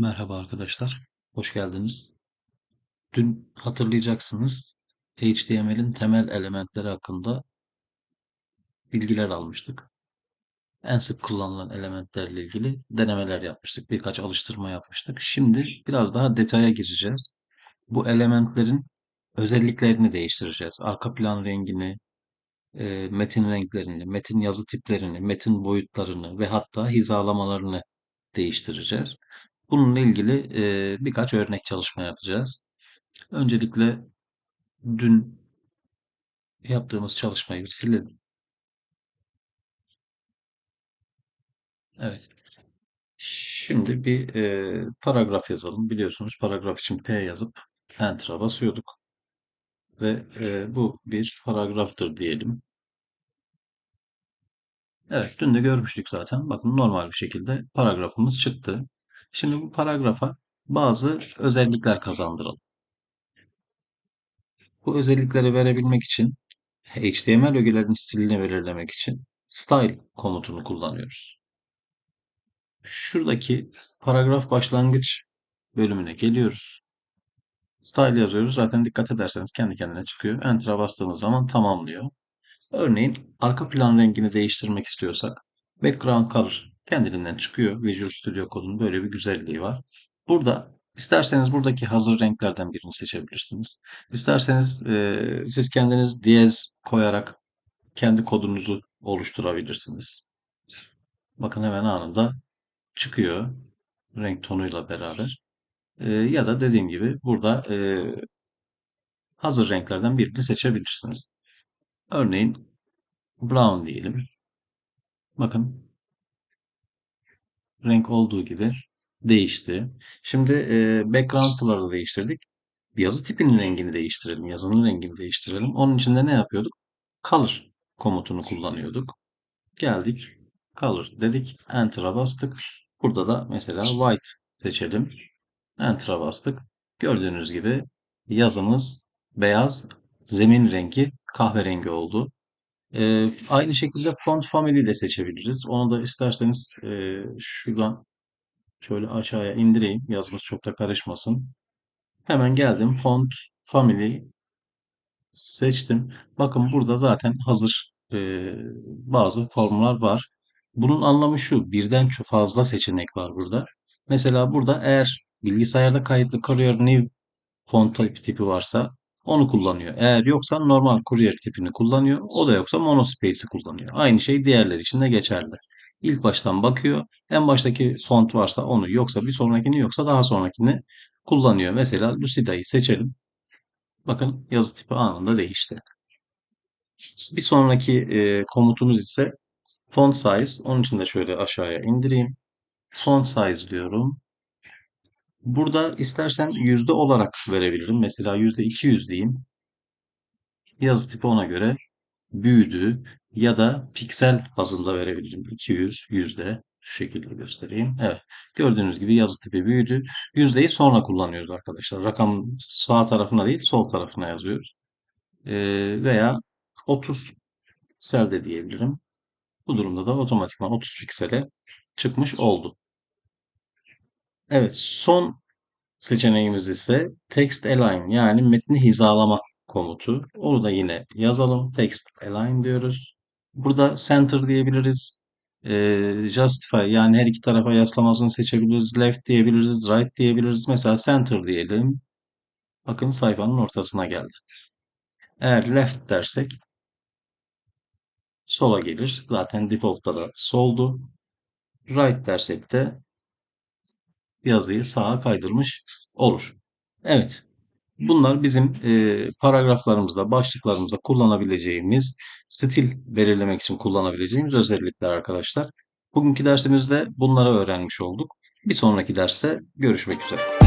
Merhaba arkadaşlar, hoş geldiniz. Dün hatırlayacaksınız HTML'in temel elementleri hakkında bilgiler almıştık. En sık kullanılan elementlerle ilgili denemeler yapmıştık, birkaç alıştırma yapmıştık. Şimdi biraz daha detaya gireceğiz. Bu elementlerin özelliklerini değiştireceğiz. Arka plan rengini, e, metin renklerini, metin yazı tiplerini, metin boyutlarını ve hatta hizalamalarını değiştireceğiz. Bununla ilgili e, birkaç örnek çalışma yapacağız. Öncelikle dün yaptığımız çalışmayı bir silelim. Evet. Şimdi bir e, paragraf yazalım. Biliyorsunuz paragraf için P yazıp Enter'a basıyorduk. Ve e, bu bir paragraftır diyelim. Evet, dün de görmüştük zaten. Bakın normal bir şekilde paragrafımız çıktı. Şimdi bu paragrafa bazı özellikler kazandıralım. Bu özellikleri verebilmek için HTML ögelerinin stilini belirlemek için style komutunu kullanıyoruz. Şuradaki paragraf başlangıç bölümüne geliyoruz. Style yazıyoruz. Zaten dikkat ederseniz kendi kendine çıkıyor. Enter'a bastığımız zaman tamamlıyor. Örneğin arka plan rengini değiştirmek istiyorsak background color kendiliğinden çıkıyor. Visual Studio Code'un böyle bir güzelliği var. Burada isterseniz buradaki hazır renklerden birini seçebilirsiniz. İsterseniz e, siz kendiniz diyez koyarak kendi kodunuzu oluşturabilirsiniz. Bakın hemen anında çıkıyor renk tonuyla beraber. E, ya da dediğim gibi burada e, hazır renklerden birini seçebilirsiniz. Örneğin brown diyelim. Bakın renk olduğu gibi değişti. Şimdi e, background color'ı değiştirdik. Yazı tipinin rengini değiştirelim. Yazının rengini değiştirelim. Onun için de ne yapıyorduk? Color komutunu kullanıyorduk. Geldik. Color dedik. Enter'a bastık. Burada da mesela white seçelim. Enter'a bastık. Gördüğünüz gibi yazımız beyaz, zemin rengi kahverengi oldu. Ee, aynı şekilde font family de seçebiliriz. Onu da isterseniz e, şuradan şöyle aşağıya indireyim. Yazımız çok da karışmasın. Hemen geldim. Font family seçtim. Bakın burada zaten hazır e, bazı formlar var. Bunun anlamı şu. Birden çok fazla seçenek var burada. Mesela burada eğer bilgisayarda kayıtlı Courier New font tipi varsa onu kullanıyor. Eğer yoksa normal Courier tipini kullanıyor. O da yoksa monospace'i kullanıyor. Aynı şey diğerleri için de geçerli. İlk baştan bakıyor. En baştaki font varsa onu yoksa bir sonrakini yoksa daha sonrakini kullanıyor. Mesela Lucida'yı seçelim. Bakın yazı tipi anında değişti. Bir sonraki e, komutumuz ise font size. Onun için de şöyle aşağıya indireyim. Font size diyorum. Burada istersen yüzde olarak verebilirim. Mesela yüzde 200 diyeyim. Yazı tipi ona göre büyüdü ya da piksel bazında verebilirim. 200 yüzde şu şekilde göstereyim. Evet. Gördüğünüz gibi yazı tipi büyüdü. Yüzdeyi sonra kullanıyoruz arkadaşlar. Rakam sağ tarafına değil sol tarafına yazıyoruz. Ee, veya 30 piksel de diyebilirim. Bu durumda da otomatikman 30 piksele çıkmış oldu. Evet, son seçeneğimiz ise text align yani metni hizalama komutu. Onu da yine yazalım. Text align diyoruz. Burada center diyebiliriz. E, justify yani her iki tarafa yaslamasını seçebiliriz. Left diyebiliriz. Right diyebiliriz. Mesela center diyelim. Bakın sayfanın ortasına geldi. Eğer left dersek sola gelir. Zaten default'ta da soldu. Right dersek de yazıyı sağa kaydırmış olur. Evet. Bunlar bizim e, paragraflarımızda, başlıklarımızda kullanabileceğimiz, stil belirlemek için kullanabileceğimiz özellikler arkadaşlar. Bugünkü dersimizde bunları öğrenmiş olduk. Bir sonraki derste görüşmek üzere.